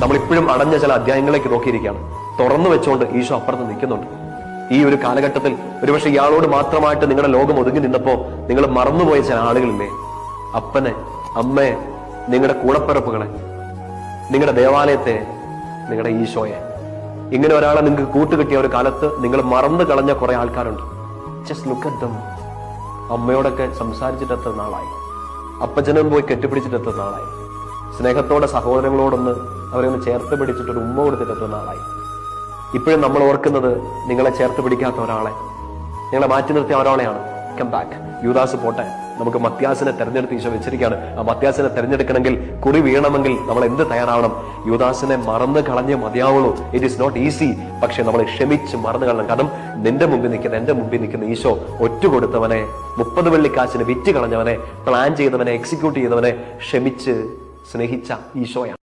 നമ്മൾ ഇപ്പോഴും അടഞ്ഞ ചില അധ്യായങ്ങളിലേക്ക് നോക്കിയിരിക്കുകയാണ്. തുറന്നു വെച്ചുകൊണ്ട് ഈശോ അപ്പുറത്ത് നിൽക്കുന്നുണ്ട്. ഈ ഒരു കാലഘട്ടത്തിൽ ഒരുപക്ഷെ ഇയാളോട് മാത്രമായിട്ട് നിങ്ങളുടെ ലോകം ഒതുങ്ങി നിന്നപ്പോൾ നിങ്ങൾ മറന്നുപോയ ചില ആളുകളില്ലേ? അപ്പനെ അമ്മയെ നിങ്ങളുടെ കൂടപ്പിറപ്പുകളെ നിങ്ങളുടെ ദേവാലയത്തെ നിങ്ങളുടെ ഈശോയെ. ഇങ്ങനെ ഒരാളെ നിങ്ങൾക്ക് കൂട്ടുകിട്ടിയ ഒരു കാലത്ത് നിങ്ങൾ മറന്നു കളഞ്ഞ കുറെ ആൾക്കാരുണ്ട്. ജസ്റ്റ് ലുക്ക് അറ്റ് ദം അമ്മയോടൊക്കെ സംസാരിച്ചിട്ട് എത്ര നാളായി? അപ്പച്ചനും പോയി കെട്ടിപ്പിടിച്ചിട്ട് എത്ര നാളായി? സ്നേഹത്തോടെ സഹോദരങ്ങളോടൊന്ന് അവരെ ഒന്ന് ചേർത്ത് പിടിച്ചിട്ടൊരു ഉമ്മ കൊടുത്തിട്ട് ആളായി ഇപ്പോഴും നമ്മൾ ഓർക്കുന്നത് നിങ്ങളെ ചേർത്ത് പിടിക്കാത്ത ഒരാളെ. നിങ്ങളെ മാറ്റി നിർത്തിയ ഒരാളെയാണ്. കം ബാക്ക് യൂദാസ് പോട്ടെ. നമുക്ക് മത്യാസിനെ തെരഞ്ഞെടുത്ത് ഈശോ വെച്ചിരിക്കുകയാണ്. ആ മത്യാസിനെ തെരഞ്ഞെടുക്കണമെങ്കിൽ കുറി വീണമെങ്കിൽ നമ്മൾ എന്ത് തയ്യാറാവണം? യുദാസിനെ മറന്നു കളഞ്ഞേ മതിയാവുള്ളൂ. ഇറ്റ് ഈസ് നോട്ട് ഈസി പക്ഷെ നമ്മൾ ക്ഷമിച്ച് മറന്നു കളയണം. കാരണം നിന്റെ മുമ്പിൽ നിൽക്കുന്ന എന്റെ മുമ്പിൽ നിൽക്കുന്ന ഈശോ ഒറ്റ കൊടുത്തവനെ മുപ്പത് വെള്ളിക്കാശിന് വിറ്റ് കളഞ്ഞവനെ പ്ലാൻ ചെയ്തവനെ എക്സിക്യൂട്ട് ചെയ്തവനെ ക്ഷമിച്ച് സ്നേഹിച്ച ഈശോയാണ്.